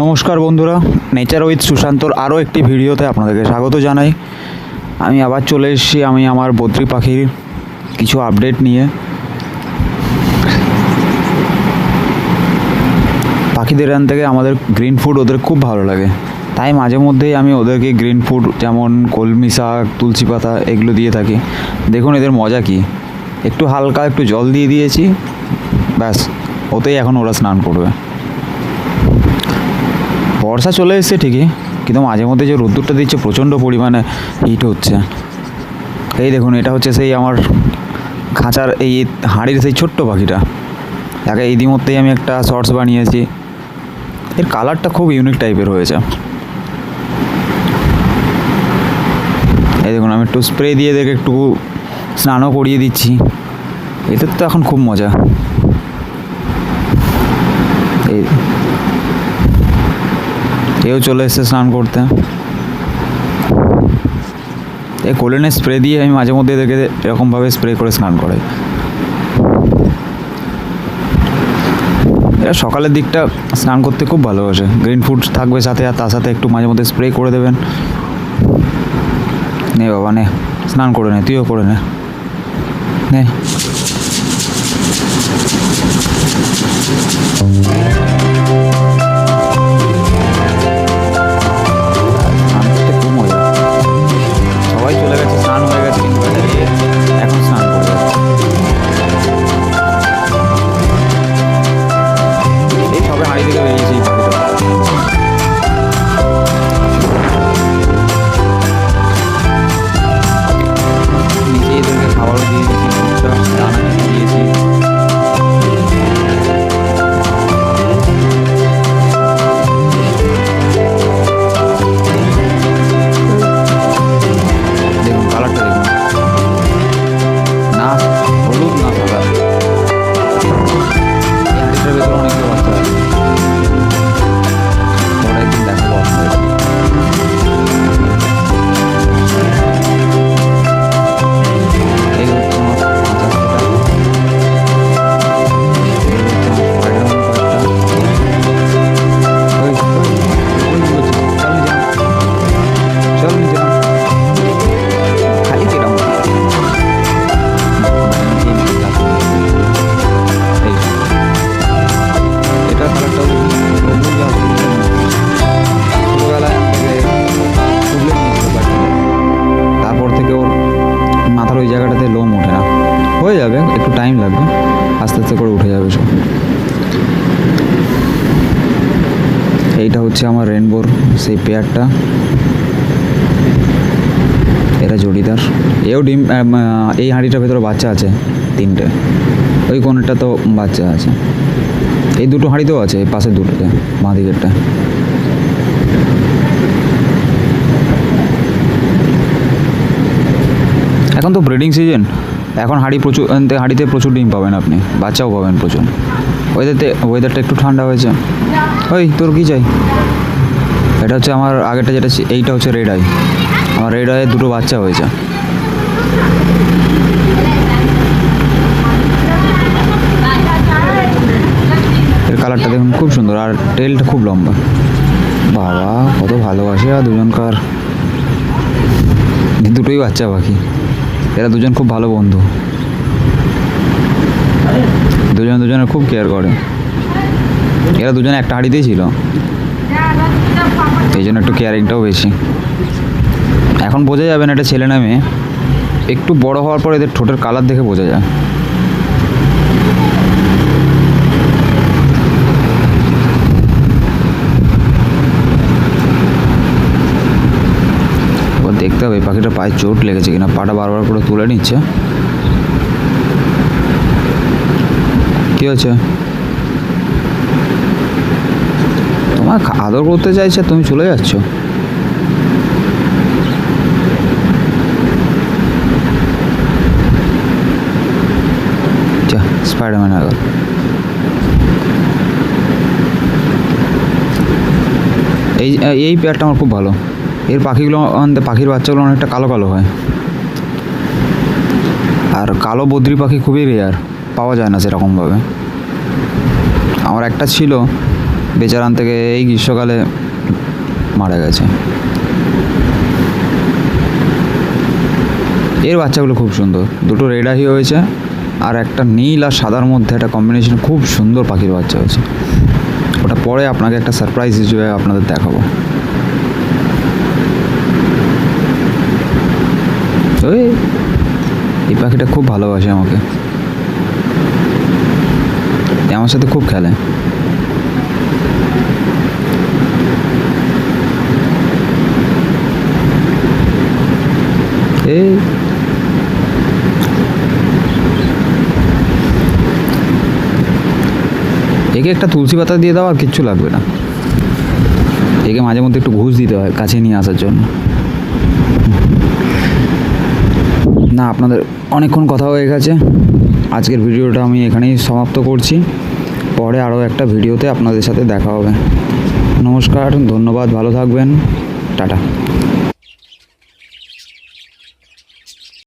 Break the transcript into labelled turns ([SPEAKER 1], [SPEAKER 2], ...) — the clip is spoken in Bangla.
[SPEAKER 1] নমস্কার বন্ধুরা নেচার উইথ সুশান্তর আরও একটি ভিডিওতে আপনাদেরকে স্বাগত জানাই। আমি আবার চলে এসেছি আমি আমার বদ্রি পাখির কিছু আপডেট নিয়ে। পাখিদের এখান থেকে আমাদের গ্রিন ফুড ওদের খুব ভালো লাগে। তাই মাঝে মধ্যেই আমি ওদেরকে গ্রিন ফুড যেমন কলমি শাক, তুলসী পাতা এগুলো দিয়ে থাকি। দেখুন এদের মজা কি। একটু হালকা একটু জল দিয়ে দিয়েছি। ব্যাস, ওতেই এখন ওরা স্নান করবে। বর্ষা চলে এসেছে ঠিকই, কিন্তু মাঝে মধ্যে যে রোদ্দুরটা দিচ্ছে প্রচণ্ড পরিমাণে হিট হচ্ছে। এই দেখুন, এটা হচ্ছে সেই আমার খাঁচার এই হাঁড়ির সেই ছোট্ট পাখিটা। তাকে ইতিমধ্যেই আমি একটা শর্টস বানিয়েছি। এর কালারটা খুব ইউনিক টাইপের হয়েছে। এই দেখুন, আমি একটু স্প্রে দিয়ে দেখে একটু স্নানও করিয়ে দিচ্ছি। এদের তো এখন খুব মজা। এও চলে এসছে স্নান করতে। এই কোলেনের স্প্রে দিয়ে আমি মাঝে মধ্যে এদেরকে এরকমভাবে স্প্রে করে স্নান করাই। এরা সকালের দিকটা স্নান করতে খুব ভালোবাসে। গ্রিন ফুড থাকবে সাথে, আর তার সাথে একটু মাঝে মধ্যে স্প্রে করে দেবেন। নে বাবা, নে। স্নান করে নে, তুইও করে নে। নে হচ্ছে আমার রেনবোর সেই পেয়ারটা এরা জড়িদার। এও ডিম এই হাঁড়িটার ভেতরে বাচ্চা আছে, তিনটে। ওই কোনটা তো বাচ্চা আছে। এই দুটো হাঁড়িতেও আছে, এই পাশের দুটোতে বাঁ দিকেরটা এখন তো ব্রিডিং সিজন এখন হাঁড়ি প্রচুর, হাঁড়িতে প্রচুর ডিম পাবেন আপনি। বাচ্চাও পাবেন প্রচুর। ওয়েদারতে ওয়েদারটা একটু ঠান্ডা হয়েছে। ওই, তোর কী চাই? এটা হচ্ছে আমার আগেরটা যেটা এইটা হচ্ছে রেড আই আমার রেড আইয়ের দুটো বাচ্চা হয়েছে। এর কালারটা দেখুন, খুব সুন্দর, আর টেলটা খুব লম্বা। বাবা, কত ভালোবাসে আর দুজনকার দুটোই বাচ্চা পাখি। এরা দুজন খুব ভালো বন্ধু। দুজন দুজনের খুব কেয়ার করে। এরা দুজনে একটা হাঁড়িতেই ছিল। এই জন্য একটু কেয়ারিংটাও বেশি। এখন বোঝা যাবে না এটা ছেলে না মেয়ে। একটু বড় হওয়ার পর এদের ঠোঁটের কালার দেখে বোঝা যায়। দেখতে হবে পাখিটা পায়ে চোট লেগেছে কিনা। পাটা বারবার করে তুলে নিচ্ছে। কি হচ্ছে তোমার আদর করতে চাইছে, তুমি চলে যাচ্ছ? স্পাইডারম্যান আগর এই এই পেয়ারটা আমার খুব ভালো। এর পাখিগুলো পাখির বাচ্চাগুলো অনেকটা কালো কালো হয়। আর কালো বদ্রি পাখি খুবই রেয়ার পাওয়া যায় না সেরকমভাবে। আমার একটা ছিল, বেচারান থেকে এই গ্রীষ্মকালে মারা গেছে। এর বাচ্চাগুলো খুব সুন্দর। দুটো রেডাহি হয়েছে আর একটা নীল আর সাদার মধ্যে একটা কম্বিনেশন খুব সুন্দর পাখির বাচ্চা হয়েছে। ওটা পরে আপনাকে একটা সারপ্রাইজ হিসেবে আপনাদের দেখাবো। ওই এই পাখিটা খুব ভালোবাসে আমাকে। আমার সাথে খুব খেলে। এই। একে একটা তুলসী পাতা দিয়ে দাও, আর কিচ্ছু লাগবে না। একে মাঝে মধ্যে একটু ঘুষ দিতে হয় কাছে নিয়ে আসার জন্য। না, আপনাদের অনেকক্ষণ কথা হয়ে গেছে। আজকের ভিডিওটা আমি এখানেই সমাপ্ত করছি। পরে আরও একটা ভিডিওতে আপনাদের সাথে দেখা হবে। নমস্কার ধন্যবাদ ভালো থাকবেন। টাটা।